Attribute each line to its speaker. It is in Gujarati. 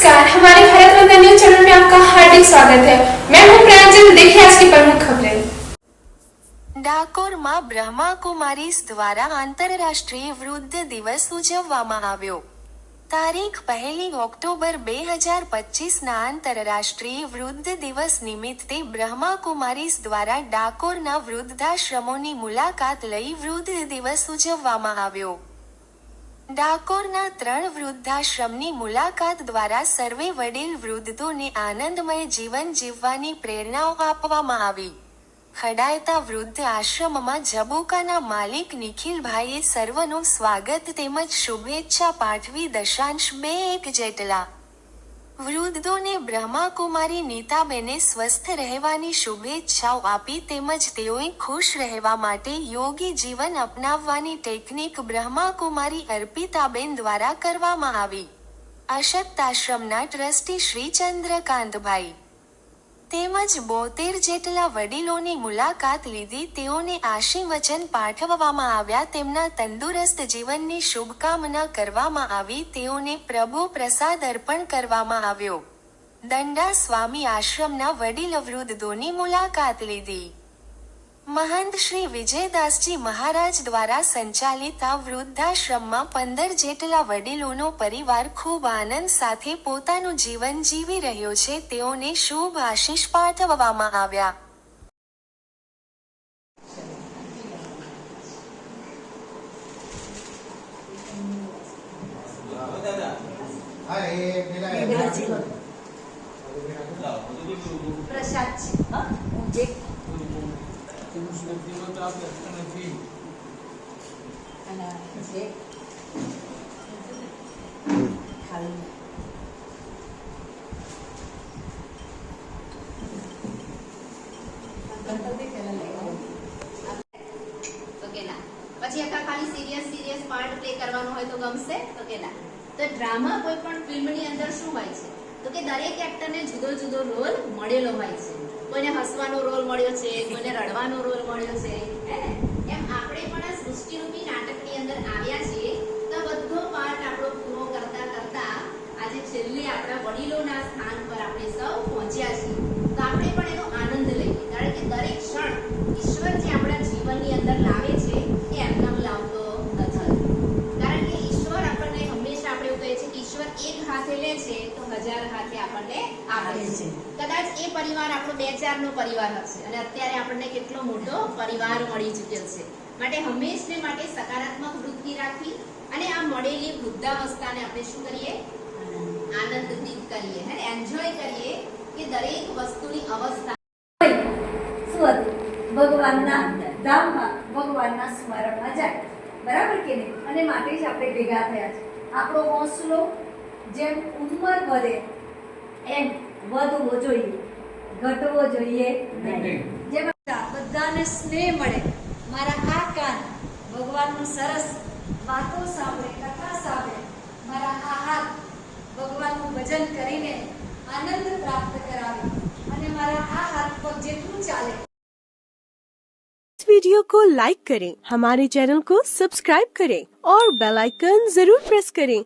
Speaker 1: नमस्कार हमारे भारत रत्न न्यूज चैनल में आपका हार्दिक स्वागत है मैं हूं प्रांजल देखिए आज की प्रमुख खबरें
Speaker 2: ડાકોરમાં બ્રહ્માકુમારીસ દ્વારા આંતરરાષ્ટ્રીય વૃદ્ધ દિવસ ઉજવવામાં આવ્યો તારીખ પહેલી ઓક્ટોબર બે હજાર પચીસના આંતરરાષ્ટ્રીય વૃદ્ધ દિવસ નિમિત્તે બ્રહ્માકુમારીસ દ્વારા ડાકોરના વૃદ્ધાશ્રમોની મુલાકાત લઈ વૃદ્ધ દિવસ ઉજવવામાં આવ્યો ડાકોરના ત્રણ વૃદ્ધાશ્રમની મુલાકાત દ્વારા સર્વે વડીલ વૃદ્ધોને આનંદમય જીવન જીવવાની પ્રેરણાઓ આપવામાં આવી. ખડાયતા વૃદ્ધ આશ્રમમાં જબુકાના માલિક નિખિલભાઈએ સર્વનું સ્વાગત તેમજ શુભેચ્છા પાઠવી દશાંશ બે એક જેટલા. વૃદ્ધોને બ્રહ્માકુમારી નીતાબેને સ્વસ્થ રહેવાની શુભેચ્છાઓ આપી તેમજ તેઓએ ખુશ રહેવા માટે યોગી જીવન અપનાવવાની ટેકનિક બ્રહ્માકુમારી અર્પિતાબેન દ્વારા કરવામાં આવી. અશક્તાશ્રમના ટ્રસ્ટી શ્રી ચંદ્રકાંતભાઈ તેમજ બોતેર જેટલા વડીલોની મુલાકાત લીધી તેઓને આશીર્વચન પાઠવવામાં આવ્યા. તેમના તંદુરસ્ત જીવનની શુભકામના કરવામાં આવી. તેઓને પ્રભુ પ્રસાદ અર્પણ કરવામાં આવ્યો. દંડા સ્વામી આશ્રમના વડીલ વૃદ્ધોની મુલાકાત લીધી. મહંત શ્રી વિજયદાસજી મહારાજ દ્વારા સંચાલિત આ વૃદ્ધાશ્રમમાં પંદર જેટલા વડીલોનો પરિવાર ખૂબ આનંદ સાથે પોતાનું જીવન જીવી રહ્યો છે. તેઓને શુભ આશીષ પાઠવવામાં આવ્યા.
Speaker 3: પ્રસાદ છે
Speaker 4: ના પછી આખા ખાલી સિરિયસ સિરિયસ પાર્ટ પ્લે કરવાનો હોય તો ગમશે તો ના તો ડ્રામા કોઈ પણ ફિલ્મની અંદર શું હોય છે તો કે દરેક એક્ટરને જુદો જુદો રોલ મળેલો હોય છે. કોઈને હસવાનો રોલ મળ્યો છે, કોઈને રડવાનો રોલ મળ્યો છે, હે ને એમ આપણે પણ આ સૃષ્ટિરૂપી નાટકની અંદર આવ્યા છીએ તો આ બધો પાર્ટ આપણો પૂરો કરતા કરતા આજે છેલ્લે આપણા વડીલોના સ્થાન પર આપણે સૌ પહોંચ્યા છીએ તો આપણે પણ એનો આનંદ લઈએ કારણ કે દરેક ક્ષણ ઈશ્વર જે આપણા જીવનની અંદર લાવે છે એ એમનામ લાવતો નથી કારણ કે ઈશ્વર આપણને હંમેશા આપણે એવું કહીએ છીએ કે ઈશ્વર હાથે લે છે તો હજાર હાથે આપણને આપે છે. કદાચ એ પરિવાર આપણો બે ચારનો પરિવાર હશે અને અત્યારે આપણને કેટલો મોટો પરિવાર મળી ચૂક્યો છે. માટે હંમેશને માટે સકારાત્મક વૃત્તિ રાખી અને આ મળેલી વૃદ્ધાવસ્થાને આપણે શું કરીએ? આનંદિત કરીએ. હે એન્જોય કરીએ કે દરેક વસ્તુની અવસ્થા.
Speaker 3: શું હતું ભગવાનના ધામમાં ભગવાનના સ્મરણમાં જાય. બરાબર કે નહીં? અને માટે જ આપણે ભેગા થયા છે. આપણો હોંસલો જેમ ઉંમર વધે એમ વધવો જોઈએ ઘટવો જોઈએ નહીં જેમ બધાને સ્નેહ મળે મારા આ કાન ભગવાનનું સરસ વાતો સાંભળે કથા સાંભળે મારા આ હાથ ભગવાનનું ભજન કરીને આનંદ પ્રાપ્ત કરાવે અને મારા આ હાથ પગ જેટલું ચાલે
Speaker 5: इस वीडियो को लाइक करें हमारे चैनल को सब्सक्राइब करें और बेल आइकन जरूर प्रेस करें